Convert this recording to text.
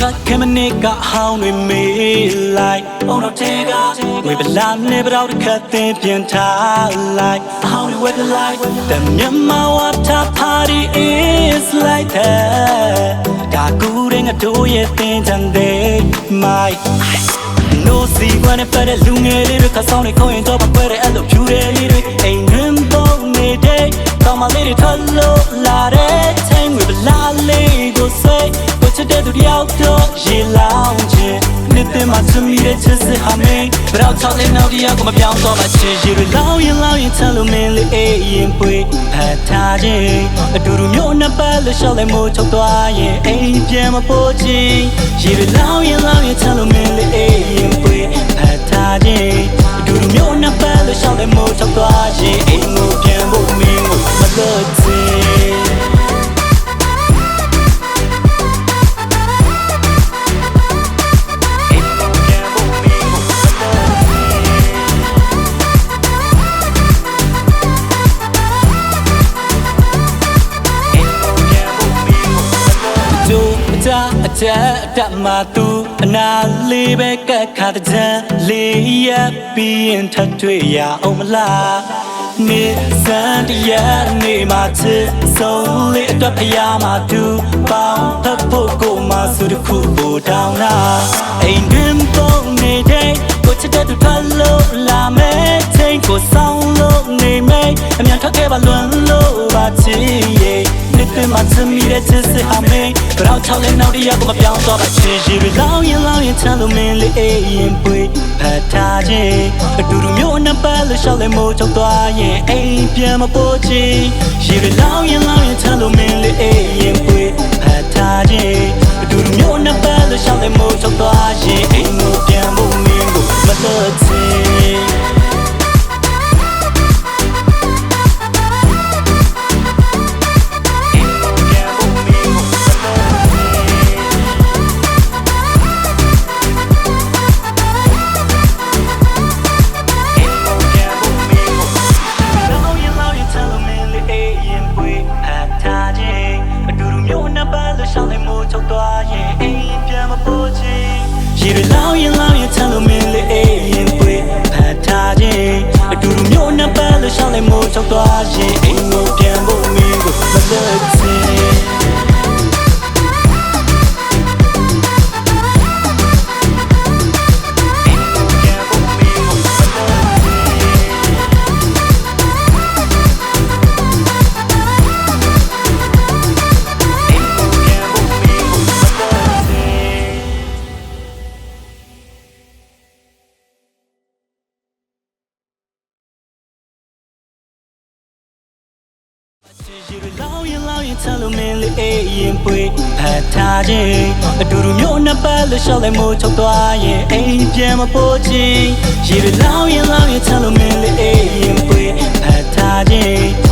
ထွက်ခဲ့မနစ်ကဟောင်းတွေမေးလိုက်အုံတော့တဲကဝေပလာနေပတော့တစ်ခတ်သင်ပြန်ထားလိုက်အဟောင်းတွေဝက်လိုက် The Myanmar water party is like that ဒါကူတဲ့ငါတို့ရဲ့သင်ချန်တဲ့ my No see when it better လူငယ်လေးတွေကဆောင်းနေခေါ်ရင်တော့ပဲတဲ့အဲ့လိုဖြူတဲ့လေးတွေအိမ်တွင်ပုံနေတဲ့တော်မလေးတွေထလို့လာတဲ့ချိန်ဝေပလာလေးကိုစိတ်ကို ချစ်တဲ့သူတယောက်တော့ရေလောင်းခြင်းနှစ်သိမှစမိတဲ့ချစ်စစ်ဟာမင်းဘရောက်ချောင်းလေးနောက်တယောက်ကိုမပြောင်းတော့မှချစ်ရေတွေလောင်းရင်လောင်းရင်ချမ်းလို့မင်းလေးအေးရင်ပွေဖတ်ထားခြင်းအတူတူမျိုးနှစ်ပတ်လို့ရှောက်လိုက်မို့ချုပ်သွားရင်အိမ်ပြန်မပို့ခြင်းရေတွေလောင်းရင်လောင်းရင်ချမ်းလို့မင်းလေးအေးရင်ပွေ ကြအကြအတတ်မှသူအနာလေးပဲကတ်ခါတဲ့ကြံလေးရပြီးရင်ထပ်တွေ့ရအောင်မလားနေစံတရနေမှာချစ်ဆုံးလေးအတွက်ဖျားမှာသူပေါင်းဖတ်ဖို့ကိုမှစုတစ်ခုကိုတောင်းတာအိမ်တွင်ပုံနေတဲ့ကိုချစ်တဲ့သူထလို့လာမဲ့ချိန်ကိုဆောင်လို့နေမဲ့အမြန်ထွက်ခဲ့ပါလွန်လို့ပါချစ်ရဲ့နှစ်သိမှစမိတဲ့ချစ်စစ်ဟာမင်း ဘရောက်ချောင်းလေးနောက်တရကိုမပြောင်းတော့ပါချစ်ရှိရလောင်းရင်လောင်းရင်ချမ်းလို့မင်းလေးအေးရင်ပွေဖတ်ထားခြင်းအတူတူမျိုးနှစ်ပတ်လို့ရှောက်လဲမို့ချုပ်သွားရင်အိမ်ပြန်မပို့ခြင်းရှိရလောင်းရင်လောင်းရင်ချမ်းလို့မင်းလေးအေးရင်ပွေဖတ်ထားခြင်းအတူတူမျိုးနှစ်ပတ်လို့ရှောက်လဲမို့ချုပ်သွားရင် ရေတွေလောင်းရင်လောင်းရင်ချမ်းလို့မင်းလေးအေးရင်ပွေဖတ်ထားခြင်းအတူတူမျိုးနှစ်ပတ်လို့ရှောင်းနေမို့ချုပ်သွားရင်အိမ် လောင်းရင်လောင်းရင်ချမ်းလို့မင်းလေးအေးရင်ပွေဖတ်ထားခြင်းအတူတူမျိုးနှစ်ပတ်လို့ရှောက်လိုက်မို့ချုပ်သွားရင်အိမ်ပြန်မပို့ခြင်းရေတွေလောင်းရင်လောင်းရင်ချမ်းလို့မင်းလေးအေးရင်ပွေဖတ်ထားခြင်း